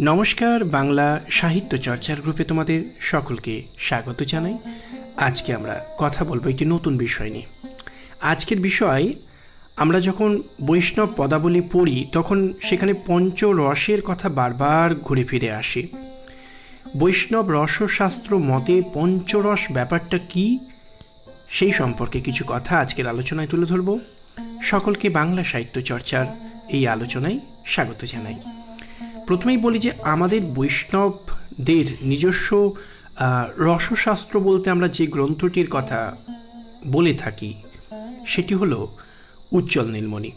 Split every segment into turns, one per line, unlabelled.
নমস্কার, বাংলা সাহিত্য চর্চার গ্রুপে তোমাদের সকলকে স্বাগত জানাই। আজকে আমরা কথা বলব একটি নতুন বিষয় নিয়ে। আজকের বিষয়, আমরা যখন বৈষ্ণব পদাবলী পড়ি, তখন সেখানে পঞ্চ রসের কথা বারবার ঘুরে ফিরে আসে। বৈষ্ণব রসশাস্ত্র মতে পঞ্চরস ব্যাপারটা কি? সেই সম্পর্কে কিছু কথা আজকের আলোচনায় তুলে ধরব। সকলকে বাংলা সাহিত্য চর্চার এই আলোচনায় স্বাগত জানাই। প্রথমেই বলি যে আমাদের বৈষ্ণবদের নিজস্ব রসশাস্ত্র বলতে আমরা যে গ্রন্থটির কথা বলে থাকি, সেটি হলো উজ্জ্বল নীলমণি,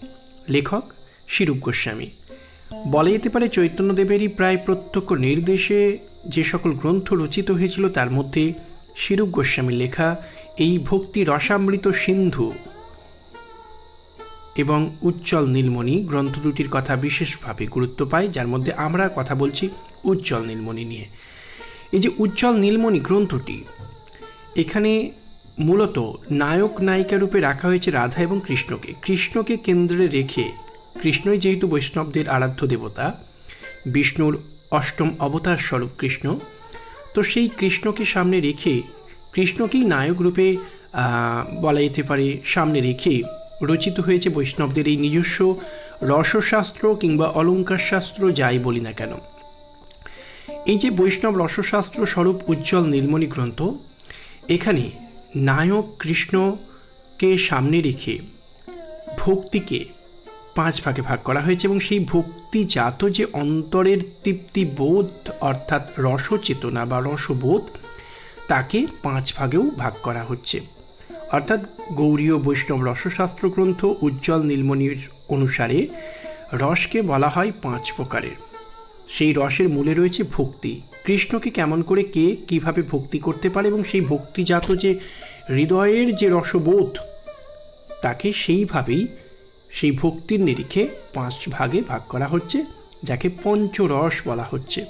লেখক শিরূপ গোস্বামী। বলা যেতে পারে চৈতন্যদেবেরই প্রায় প্রত্যক্ষ নির্দেশে যে সকল গ্রন্থ রচিত হয়েছিল, তার মধ্যে শিরূপ গোস্বামীর লেখা, এই ভক্তি রসামৃত সিন্ধু এবং উজ্জ্বল নীলমণি গ্রন্থ দুটির কথা বিশেষভাবে গুরুত্ব পায়, যার মধ্যে আমরা কথা বলছি উজ্জ্বল নীলমণি নিয়ে। এই যে উজ্জ্বল নীলমণি গ্রন্থটি, এখানে মূলত নায়ক নায়িকা রূপে রাখা হয়েছে রাধা এবং কৃষ্ণকে। কৃষ্ণকে কেন্দ্রে রেখে, কৃষ্ণই যেহেতু বৈষ্ণবদের আরাধ্য দেবতা, বিষ্ণুর অষ্টম অবতার স্বরূপ কৃষ্ণ, তো সেই কৃষ্ণকে সামনে রেখে, কৃষ্ণকেই নায়ক রূপে বলা যেতে পারে সামনে রেখে রচিত হয়েছে বৈষ্ণবদের এই নিজস্ব রসশাস্ত্র কিংবা অলঙ্কার শাস্ত্র যাই বলি না কেন। এই যে বৈষ্ণব রসশাস্ত্র স্বরূপ উজ্জ্বল নীলমণি গ্রন্থ, এখানে নায়ক কৃষ্ণকে সামনে রেখে ভক্তিকে পাঁচ ভাগে ভাগ করা হয়েছে এবং সেই ভক্তিজাত যে অন্তরের তৃপ্তি বোধ অর্থাৎ রসচেতনা বা রসবোধ, তাকে পাঁচ ভাগেও ভাগ করা হচ্ছে। অর্থাৎ গৌরীয় বৈষ্ণব রসশাস্ত্র গ্রন্থ উজ্জ্বল নীলমণির অনুসারে রসকে বলা হয় পাঁচ প্রকারের। সেই রসের মূলে রয়েছে ভক্তি। কৃষ্ণকে কেমন করে কে কীভাবে ভক্তি করতে পারে এবং সেই ভক্তিজাত যে হৃদয়ের যে রসবোধ, তাকে সেইভাবেই সেই ভক্তির নিরিখে পাঁচ ভাগে ভাগ করা হচ্ছে, যাকে পঞ্চরস বলা হচ্ছে।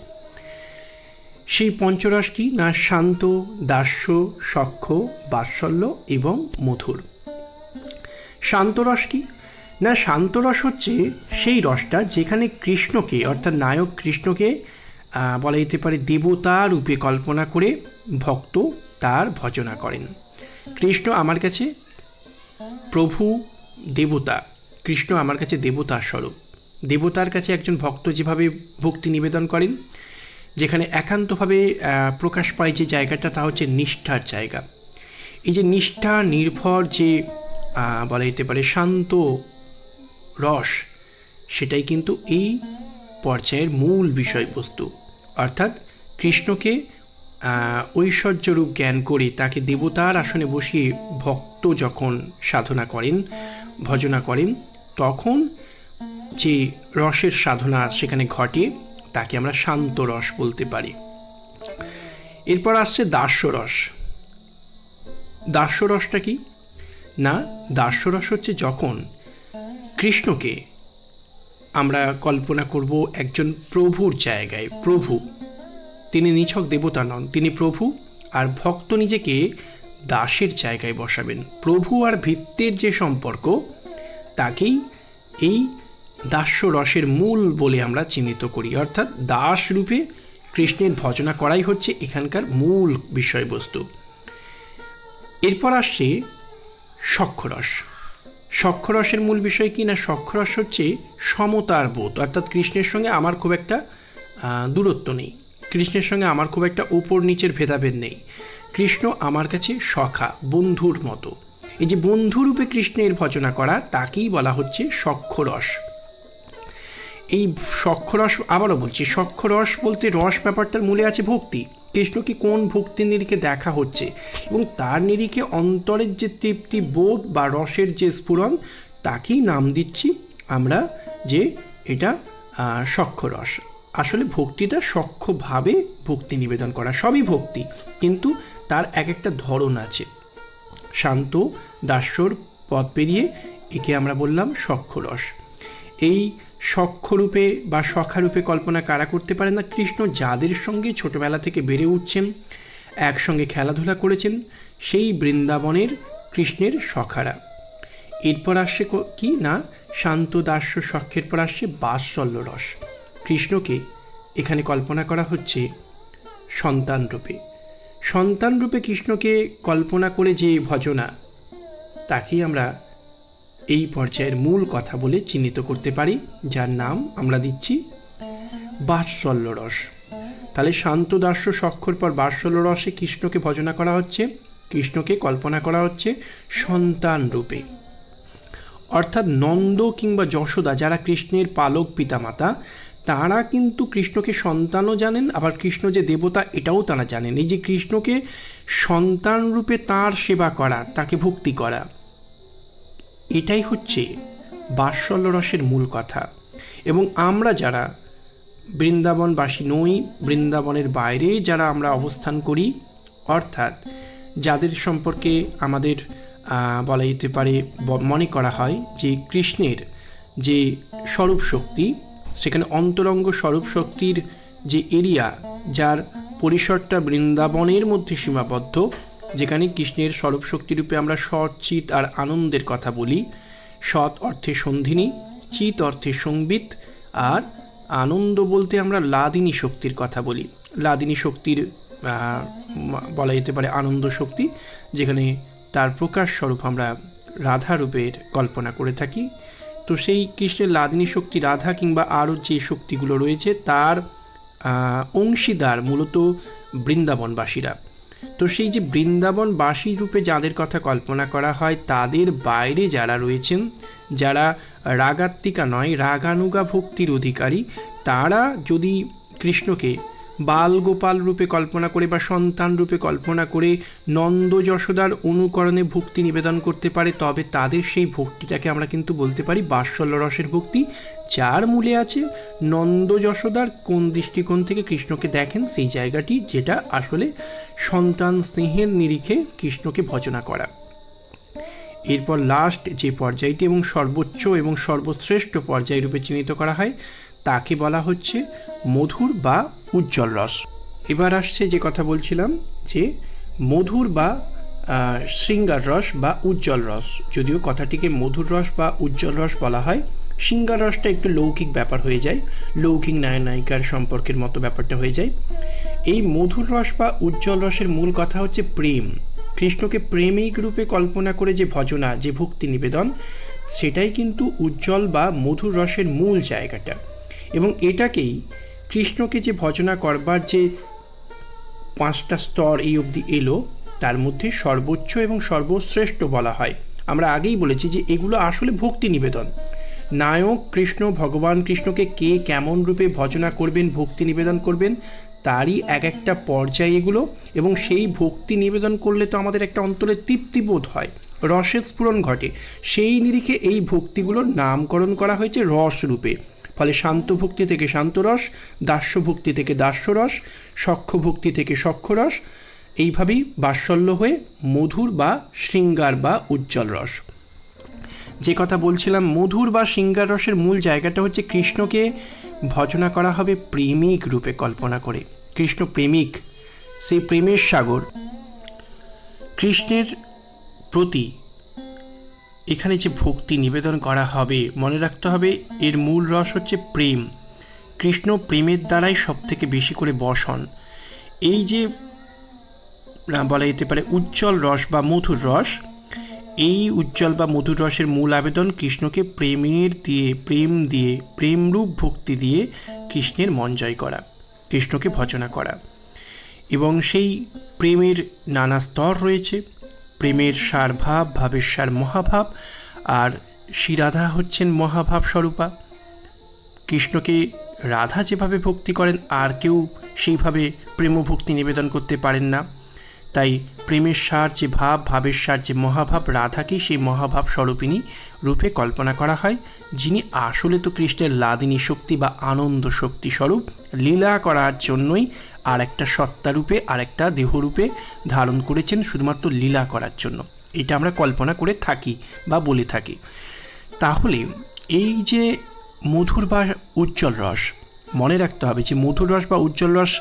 সেই পঞ্চরস কি না শান্ত, দাস্য সখ্য বাৎসল্য এবং মধুর? শান্তরস কি? না, শান্তরস হচ্ছে সেই রসটা যেখানে কৃষ্ণকে, অর্থাৎ নায়ক কৃষ্ণকে বলা যেতে পারে দেবতা রূপে কল্পনা করে ভক্ত তার ভজনা করেন। কৃষ্ণ আমার কাছে প্রভু, দেবতা। কৃষ্ণ আমার কাছে দেবতার স্বরূপ। দেবতার কাছে একজন ভক্ত যেভাবে ভক্তি নিবেদন করেন যেখানে একান্তভাবে প্রকাশ পায় যে জায়গাটা, তা হচ্ছে নিষ্ঠার জায়গা। এই যে নিষ্ঠা, নির্ভর যে বলা যেতে পারে শান্ত রস, সেটাই কিন্তু এই পর্যায়ের মূল বিষয়বস্তু। অর্থাৎ কৃষ্ণকে ঐশ্বর্যরূপ জ্ঞান করে তাকে দেবতার আসনে বসিয়ে ভক্ত যখন সাধনা করেন, ভজনা করেন, তখন যে রসের সাধনা সেখানে ঘটে তাকে আমরা শান্ত রস বলতে পারি। এরপর আসছে দাস্যরস। দাস্যরসটা কি? না, দাস্যরস হচ্ছে যখন কৃষ্ণকে আমরা কল্পনা করব একজন প্রভুর জায়গায়, প্রভু। তিনি নিছক দেবতা নন, তিনি প্রভু, আর ভক্ত নিজেকে দাসের জায়গায় বসাবেন। প্রভু আর ভিত্তের যে সম্পর্ক, তাকেই এই দাস্য রসের মূল বলে আমরা চিহ্নিত করি। অর্থাৎ দাস রূপে কৃষ্ণের ভজনা করাই হচ্ছে এখানকার মূল বিষয়বস্তু। এরপর আসছে সক্ষরস। সক্ষরসের মূল বিষয় কি না? সক্ষরস হচ্ছে সমতার বোধ। অর্থাৎ কৃষ্ণের সঙ্গে আমার খুব একটা দূরত্ব নেই। কৃষ্ণের সঙ্গে আমার খুব একটা উপর নিচের ভেদাভেদ নেই। কৃষ্ণ আমার কাছে সখা, বন্ধুর মতো। এই যে বন্ধুরূপে কৃষ্ণের ভজনা করা, তাকেই বলা হচ্ছে সক্ষরস। এই সক্ষরস আবারও বলছি সক্ষরস বলতে রস ব্যাপারটার মূলে আছে ভক্তি। কৃষ্ণকে কোন ভক্তির নিরিখে দেখা হচ্ছে? এবং তার নিরিখে অন্তরের যে তৃপ্তি বোধ বা রসের যে স্ফুরণ, তাকেই নাম দিচ্ছি আমরা যে এটা সক্ষরস আসলে ভক্তিটা সক্ষভাবে ভক্তি নিবেদন করা, সবই ভক্তি। কিন্তু তার এক একটা ধরন আছে। শান্ত দাস্যর পথ পেরিয়ে একে আমরা বললাম সক্ষরস এই সক্ষরূপে বা সখারূপে কল্পনা কারা করতে পারে না? কৃষ্ণ যাদের সঙ্গে ছোটবেলা থেকে বেড়ে উঠছেন, একসঙ্গে খেলাধুলা করেছেন, সেই বৃন্দাবনের কৃষ্ণের সখারা এরপর আসছে কি? না, শান্ত দাস্য সখ্যের পর আসছে বাৎসল্য রস। কৃষ্ণকে এখানে কল্পনা করা হচ্ছে সন্তান রূপে। সন্তান রূপে কৃষ্ণকে কল্পনা করে যে ভজনা, তাকেই আমরা এই পর্যায়ের মূল কথা বলে চিহ্নিত করতে পারি, যার নাম আমরা দিচ্ছি বাৎসল্য রস। তাহলে শান্ত দাস্য সক্ষর পর বাৎসল্য রসে কৃষ্ণকে ভজনা করা হচ্ছে, কৃষ্ণকে কল্পনা করা হচ্ছে সন্তান রূপে। অর্থাৎ নন্দ কিংবা যশোদা, যারা কৃষ্ণের পালক পিতামাতা, তারা কিন্তু কৃষ্ণকে সন্তানও জানেন, আবার কৃষ্ণ যে দেবতা, এটাও তারা জানেন। এই যে কৃষ্ণকে সন্তান রূপে তাঁর সেবা করা, তাকে ভক্তি করা এটাই হচ্ছে বাৎসল্য রসের মূল কথা। এবং আমরা যারা বৃন্দাবনবাসী নই, বৃন্দাবনের বাইরে যারা আমরা অবস্থান করি, অর্থাৎ যাদের সম্পর্কে আমাদের বলা যেতে পারে মনে করা হয় যে কৃষ্ণের যে স্বরূপ শক্তি, সেখানে অন্তরঙ্গ স্বরূপ শক্তির যে এরিয়া, যার পরিসরটা বৃন্দাবনের মধ্যে সীমাবদ্ধ যেখানে কৃষ্ণের স্বরূপ শক্তিরূপে আমরা সৎ, চিত আর আনন্দের কথা বলি। সৎ অর্থে সন্ধিনী, চিত অর্থে সংবিত আর আনন্দ বলতে আমরা লাদিনী শক্তির কথা বলি। লাদিনী শক্তির বলা যেতে পারে আনন্দ শক্তি, যেখানে তার প্রকাশ স্বরূপ আমরা রাধা রূপের কল্পনা করে থাকি। তো সেই কৃষ্ণের লাদিনী শক্তি রাধা কিংবা আরও যে শক্তিগুলো রয়েছে, তার অংশীদার মূলত বৃন্দাবনবাসীরা। তো সেই যে বৃন্দাবনবাসী রূপে যাদের কথা কল্পনা করা হয়, তাদের বাইরে যারা রয়েছেন, যারা রাগাত্মিকা নয়, রাগানুগা ভক্তির অধিকারী, তারা যদি কৃষ্ণকে বাল গোপাল রূপে কল্পনা করে বা সন্তান রূপে কল্পনা করে নন্দ যশোদার অনুকরণে ভক্তি নিবেদন করতে পারে, তবে তাদের সেই ভক্তিটাকে আমরা কিন্তু বলতে পারি বাৎসল্য রসের ভক্তি। যার মূলে আছে নন্দ যশোদার কোন দৃষ্টিকোণ থেকে কৃষ্ণকে দেখেন, সেই জায়গাটি যেটা আসলে সন্তান স্নেহের নিরিখে কৃষ্ণকে ভজনা করা। এরপর লাস্ট যে পর্যায়টি এবং সর্বোচ্চ এবং সর্বশ্রেষ্ঠ পর্যায় রূপে চিহ্নিত করা হয় তাকে বলা হচ্ছে মধুর বা উজ্জ্বল রস। এবার আসছে যে কথা বলছিলাম যে মধুর বা শৃঙ্গার রস বা উজ্জ্বল রস। যদিও কথাটিকে মধুর রস বা উজ্জ্বল রস বলা হয়, শৃঙ্গার রসটা একটু লৌকিক ব্যাপার হয়ে যায়, লৌকিক নায়ক নায়িকার সম্পর্কের মতো ব্যাপারটা হয়ে যায়। এই মধুর রস বা উজ্জ্বল রসের মূল কথা হচ্ছে প্রেম। কৃষ্ণকে প্রেমিক রূপে কল্পনা করে যে ভজনা, যে ভক্তি নিবেদন, সেটাই কিন্তু উজ্জ্বল বা মধুর রসের মূল জায়গাটা। এবং এটাকেই কৃষ্ণকে যে ভজনা করবার যে পাঁচটা স্তর এই অবধি এলো, তার মধ্যে সর্বোচ্চ এবং সর্বশ্রেষ্ঠ বলা হয়। আমরা আগেই বলেছি যে এগুলো আসলে ভক্তি নিবেদন। নায়ক কৃষ্ণ, ভগবান কৃষ্ণকে কে কেমন রূপে ভজনা করবেন, ভক্তি নিবেদন করবেন, তারই এক একটা পর্যায় এগুলো এবং সেই ভক্তি নিবেদন করলে তো আমাদের একটা অন্তরে তৃপ্তিবোধ হয়। রসের স্ফুরণ ঘটে। সেই নিরিখে এই ভক্তিগুলোর নামকরণ করা হয়েছে রস রূপে। ফলে শান্ত ভক্তি থেকে শান্তরস দাস্য ভক্তি থেকে দাস্যরস সখ্য ভক্তি থেকে সক্ষরস এইভাবেই বাৎসল্য হয়ে মধুর বা শৃঙ্গার বা উজ্জ্বল রস। যে কথা বলছিলাম, মধুর বা শৃঙ্গার রসের মূল জায়গাটা হচ্ছে কৃষ্ণকে ভজনা করা হবে প্রেমিক রূপে কল্পনা করে। কৃষ্ণ প্রেমিক, সেই প্রেমের সাগর। কৃষ্ণের প্রতি এখানে যে ভক্তি নিবেদন করা হবে, মনে রাখতে হবে এর মূল রস হচ্ছে প্রেম। কৃষ্ণ প্রেমের দ্বারাই সব থেকে বেশি করে বসন। এই যে বলা যেতে পারে উজ্জ্বল রস বা মধুর রস, এই উজ্জ্বল বা মধুর রসের মূল আবেদন কৃষ্ণকে প্রেমের দিয়ে, প্রেম দিয়ে, প্রেমরূপ ভক্তি দিয়ে কৃষ্ণের মন জয় করা, কৃষ্ণকে ভজনা করা। এবং সেই প্রেমের নানা স্তর রয়েছে। প্রেমের সারভাব, ভাবের সার মহাভাব, আর শ্রী রাধা হচ্ছেন মহাভাব স্বরূপা। কৃষ্ণকে রাধা যেভাবে ভক্তি করেন, আর কেউ সেইভাবে প্রেমভক্তি নিবেদন করতে পারেন না। তাই প্রেমের সার যে ভাব, ভাবের সার যে মহাভাব, রাধাকেই সেই মহাভাব স্বরূপিণী রূপে কল্পনা করা হয়, যিনি আসলে তো কৃষ্ণের লাদিনী শক্তি বা আনন্দ শক্তি স্বরূপ, লীলা করার জন্যই আর একটা সত্তারূপে আর একটা দেহরূপে ধারণ করেছেন শুধুমাত্র লীলা করার জন্য। এটা আমরা কল্পনা করে থাকি বা বলে থাকি। তাহলে এই যে মধুর বা উজ্জ্বল রস, মনে রাখতে হবে যে মধুর রস বা উজ্জ্বল রস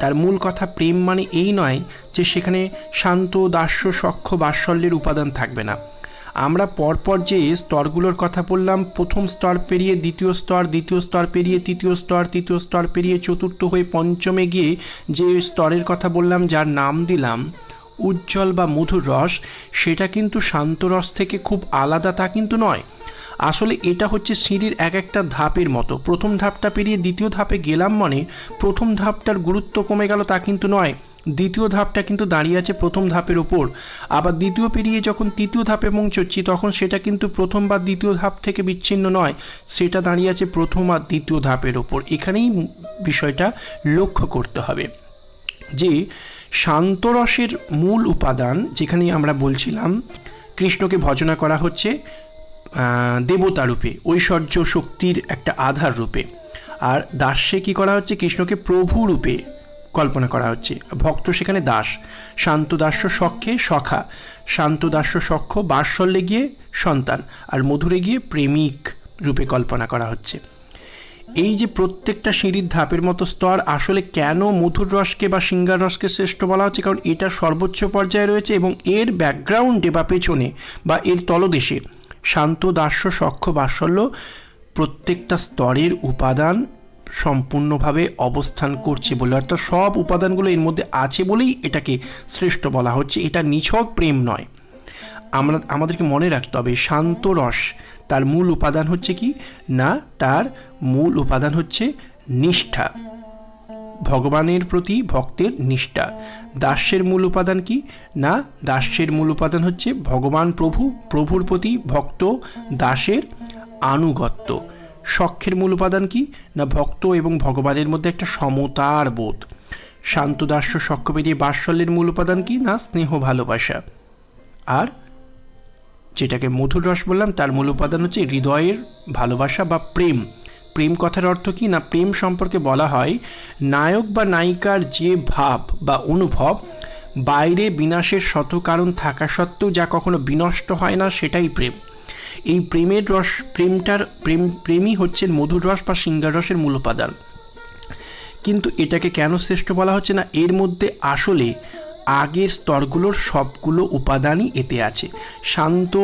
তার মূল কথা প্রেম মানে এই নয় যে সেখানে শান্ত, দাস্য, সক্ষ, বাৎসল্যের উপাদান থাকবে না। আমরা পরপর যে স্তরগুলোর কথা বললাম, প্রথম স্তর পেরিয়ে দ্বিতীয় স্তর দ্বিতীয় স্তর পেরিয়ে তৃতীয় স্তর তৃতীয় স্তর পেরিয়ে চতুর্থ হয়ে পঞ্চমে গিয়ে যে স্তরের কথা বললাম, যার নাম দিলাম উজ্জ্বল বা মধুর রস, সেটা কিন্তু শান্ত রস থেকে খুব আলাদা তা কিন্তু নয়। আসলে এটা হচ্ছে সিঁড়ির এক একটা ধাপের মতো। প্রথম ধাপটা পেরিয়ে দ্বিতীয় ধাপে গেলাম মানে প্রথম ধাপটার গুরুত্ব কমে গেল তা কিন্তু নয়। দ্বিতীয় ধাপটা কিন্তু দাঁড়িয়ে আছে প্রথম ধাপের ওপর। আবার দ্বিতীয় পেরিয়ে যখন তৃতীয় ধাপে পৌঁছচ্ছি, তখন সেটা কিন্তু প্রথম বা দ্বিতীয় ধাপ থেকে বিচ্ছিন্ন নয়। সেটা দাঁড়িয়ে আছে প্রথম আর দ্বিতীয় ধাপের ওপর। এখানেই বিষয়টা লক্ষ্য করতে হবে। যে শান্তরসের মূল উপাদান যেখানে আমরা বলছিলাম কৃষ্ণকে ভজনা করা হচ্ছে দেবতা রূপে, ঐশ্বর্য শক্তির একটা আধার রূপে। আর দাস্যে কি করা হচ্ছে? কৃষ্ণকে প্রভু রূপে কল্পনা করা হচ্ছে। ভক্ত সেখানে দাস, শান্ত দাস্য সখ্যে সখা, শান্ত দাস্য সখ্য বাৎসল্যে গিয়ে সন্তান, আর মধুরে গিয়ে প্রেমিক রূপে কল্পনা করা হচ্ছে। এই যে প্রত্যেকটা সিঁড়ির ধাপের মতো স্তর, আসলে কেন মধুর রসকে বা সিঙ্গার রসকে শ্রেষ্ঠ বলা হচ্ছে? কারণ এটা সর্বোচ্চ পর্যায়ে রয়েছে এবং এর ব্যাকগ্রাউন্ডে বা পেছনে বা এর তলদেশে শান্ত, দাস্য, সখ্য, বাৎসল্য প্রত্যেকটা স্তরের উপাদান সম্পূর্ণভাবে অবস্থান করছে বলে, অর্থাৎ সব উপাদানগুলো এর মধ্যে আছে বলেই এটাকে শ্রেষ্ঠ বলা হচ্ছে। এটা নিছক প্রেম নয়। আমরা, আমাদেরকে মনে রাখতে হবে, শান্ত রস তার মূল উপাদান হচ্ছে কি? না, তার মূল উপাদান হচ্ছে নিষ্ঠা। ভগবানের প্রতি ভক্তের নিষ্ঠা। দাস্যের মূল উপাদান কি? না দাস্যের মূল উপাদান হচ্ছে ভগবান প্রভু, প্রভুর প্রতি ভক্ত, দাসের আনুগত্য। সখ্যের মূল উপাদান কি? না, ভক্ত এবং ভগবানের মধ্যে একটা সমতার বোধ। শান্ত দাস্য সখ্য বাৎসল্যের মূল উপাদান কি? না, স্নেহ ভালোবাসা। আর যেটাকে মধুর রস বললাম, তার মূল উপাদান হচ্ছে হৃদয়ের ভালোবাসা বা প্রেম। প্রেম কথার অর্থ কি? না, প্রেম সম্পর্কে বলা হয়, নায়ক বা নায়িকার যে ভাব বা অনুভব, বাইরে বিনাশের শত কারণ থাকা সত্ত্বেও যা কখনো বিনষ্ট হয় না, সেটাই প্রেম। এই প্রেমের রস, প্রেমটার, প্রেম, প্রেমই হচ্ছে মধুর রস বা সিঙ্গার রসের মূল উপাদান। কিন্তু এটাকে কেন শ্রেষ্ঠ বলা হচ্ছে না? এর মধ্যে আসলে আগের স্তরগুলোর সবগুলো উপাদানই এতে আছে। শান্ত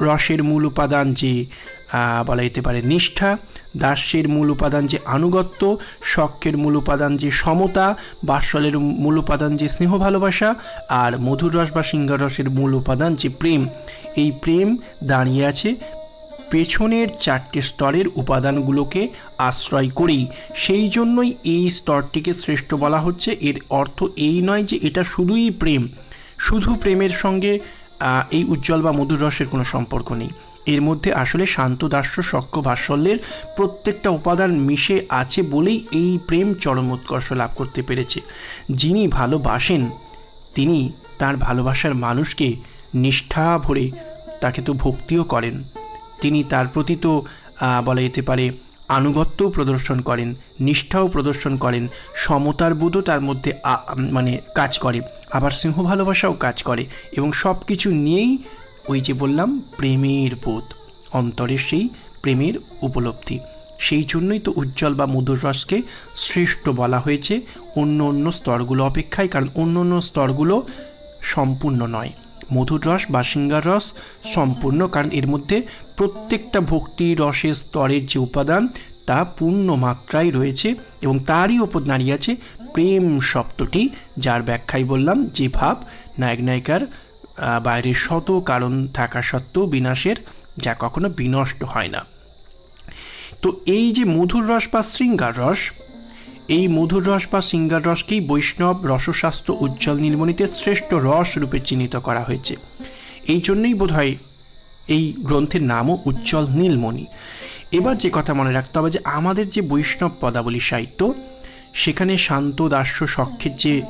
রসের মূল উপাদান যে বলা যেতে পারে নিষ্ঠা, দাস্যের মূল উপাদান যে আনুগত্য, শখের মূল উপাদান যে সমতা, বাৎসলের মূল উপাদান যে স্নেহ ভালোবাসা, আর মধুর রস বা সিঙ্গার রসের মূল উপাদান যে প্রেম। এই প্রেম দাঁড়িয়ে আছে পেছনের চারটে স্তরের উপাদানগুলোকে আশ্রয় করেই সেই জন্যই এই স্তরটিকে শ্রেষ্ঠ বলা হচ্ছে। এর অর্থ এই নয় যে এটা শুধুই প্রেম। শুধু প্রেমের সঙ্গে এই উজ্জ্বল বা মধুর রসের কোনো সম্পর্ক নেই। এর মধ্যে আসলে শান্ত, দাস্য, সক্ষ ভাষ্যল্যের প্রত্যেকটা উপাদান মিশে আছে বলেই এই প্রেম চরম উৎকর্ষ লাভ করতে পেরেছে। যিনি ভালোবাসেন, তিনি তার ভালোবাসার মানুষকে নিষ্ঠা ভরে তাকে তো ভক্তিও করেন। তিনি তার প্রতি তো বলা যেতে পারে, আনুগত্যও প্রদর্শন করেন, নিষ্ঠাও প্রদর্শন করেন, সমতার বোধও তার মধ্যে মানে কাজ করে, আবার সিংহ ভালোবাসাও কাজ করে এবং সব কিছু নিয়েই ওই যে বললাম, প্রেমের বোধ, অন্তরের সেই প্রেমের উপলব্ধি। সেই জন্যই তো উজ্জ্বল বা মধুর রসকে শ্রেষ্ঠ বলা হয়েছে, অন্য অন্য স্তরগুলো অপেক্ষায়, কারণ অন্য অন্য স্তরগুলো সম্পূর্ণ নয়। মধুর রস বা সিঙ্গার রস সম্পূর্ণ, কারণ এর মধ্যে প্রত্যেকটা ভক্তি রসের স্তরের যে উপাদান, তা পূর্ণ মাত্রায় রয়েছে এবং তারই ওপর দাঁড়িয়ে আছে প্রেম শব্দটি, যার ব্যাখ্যায় বললাম যে ভাব নায়ক নায়িকার বাইরের শত কারণ থাকা সত্ত্বেও বিনাশের, যা কখনো বিনষ্ট হয় না। তো এই যে মধুর রস বা শৃঙ্গার রস এই মধুর রস বা সিঙ্গার রসকেই বৈষ্ণব রসশাস্ত্র উজ্জ্বল নীলমণিতে শ্রেষ্ঠ রস রূপে চিহ্নিত করা হয়েছে। এই জন্যই বোধহয় এই গ্রন্থের নামও উজ্জ্বল নীলমণি এবার যে কথা মনে রাখতে হবে যে, আমাদের যে বৈষ্ণব পদাবলী সাহিত্য, সেখানে শান্ত দাস্য সখ্যের যে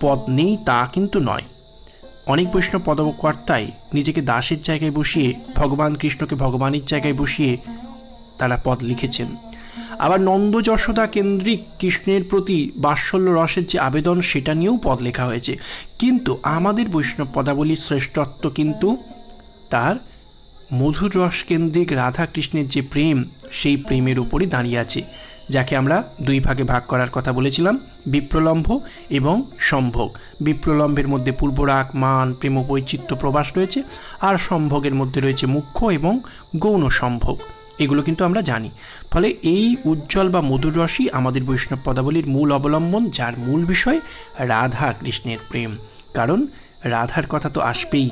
পদ নেই তা কিন্তু নয়। অনেক বৈষ্ণব পদকর্তাই নিজেকে দাসের জায়গায় বসিয়ে, ভগবান কৃষ্ণকে ভগবানের জায়গায় বসিয়ে তারা পদ লিখেছেন। আবার নন্দযশোদা কেন্দ্রিক কৃষ্ণের প্রতি বাৎসল্য রসের যে আবেদন, সেটা নিয়েও পদ লেখা হয়েছে। কিন্তু আমাদের বৈষ্ণব পদাবলীর শ্রেষ্ঠত্ব কিন্তু তার মধুর রস কেন্দ্রিক রাধা কৃষ্ণের যে প্রেম, সেই প্রেমের উপরই দাঁড়িয়ে আছে, যাকে আমরা দুই ভাগে ভাগ করার কথা বলেছিলাম, বিপ্রলম্ভ এবং সম্ভোগ। বিপ্রলম্ভের মধ্যে পূর্বরাগ, মান প্রেম বৈচিত্র্য প্রবাস রয়েছে, আর সম্ভোগের মধ্যে রয়েছে মুখ্য এবং গৌণ সম্ভোগ। এগুলো কিন্তু আমরা জানি। ফলে এই উজ্জ্বল বা মধুর রসই আমাদের বৈষ্ণব পদাবলীর মূল অবলম্বন, যার মূল বিষয় রাধা কৃষ্ণের প্রেম। কারণ রাধার কথা তো আসবেই।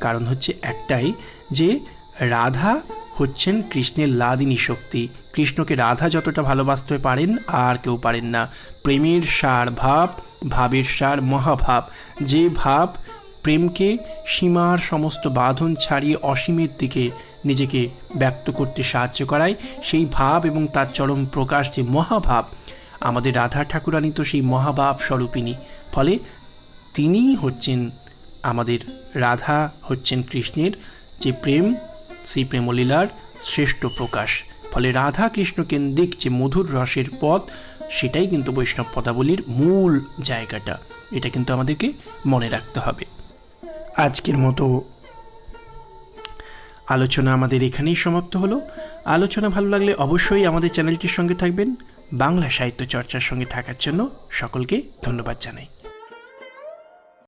কারণ হচ্ছে একটাই যে রাধা হচ্ছেন কৃষ্ণের লাদিনী শক্তি। কৃষ্ণকে রাধা যতটা ভালোবাসতে পারেন, আর কেউ পারেন না। প্রেমের সার ভাব, ভাবের সার মহাভাব। যে ভাব প্রেমকে সীমার সমস্ত বাঁধন ছাড়িয়ে অসীমের দিকে নিজেকে ব্যক্ত করতে সাহায্য করায়। সেই ভাব এবং তার চরম প্রকাশ যে মহাভাব, আমাদের রাধা ঠাকুরানী তো সেই মহাভাব স্বরূপিনী ফলে তিনিই হচ্ছেন আমাদের রাধা, হচ্ছেন কৃষ্ণের যে প্রেম, সেই প্রেমলীলার শ্রেষ্ঠ প্রকাশ। ফলে রাধা কৃষ্ণ কেন্দ্রিক যে মধুর রসের পথ, সেটাই কিন্তু বৈষ্ণব পদাবলীর মূল জায়গাটা। এটা কিন্তু আমাদেরকে মনে রাখতে হবে। আজকের মতো আলোচনা আমাদের এখানেই সমাপ্ত হলো। আলোচনা ভালো লাগলে অবশ্যই আমাদের চ্যানেলটির সঙ্গে থাকবেন। বাংলা সাহিত্য চর্চার সঙ্গে থাকার জন্য সকলকে ধন্যবাদ জানাই।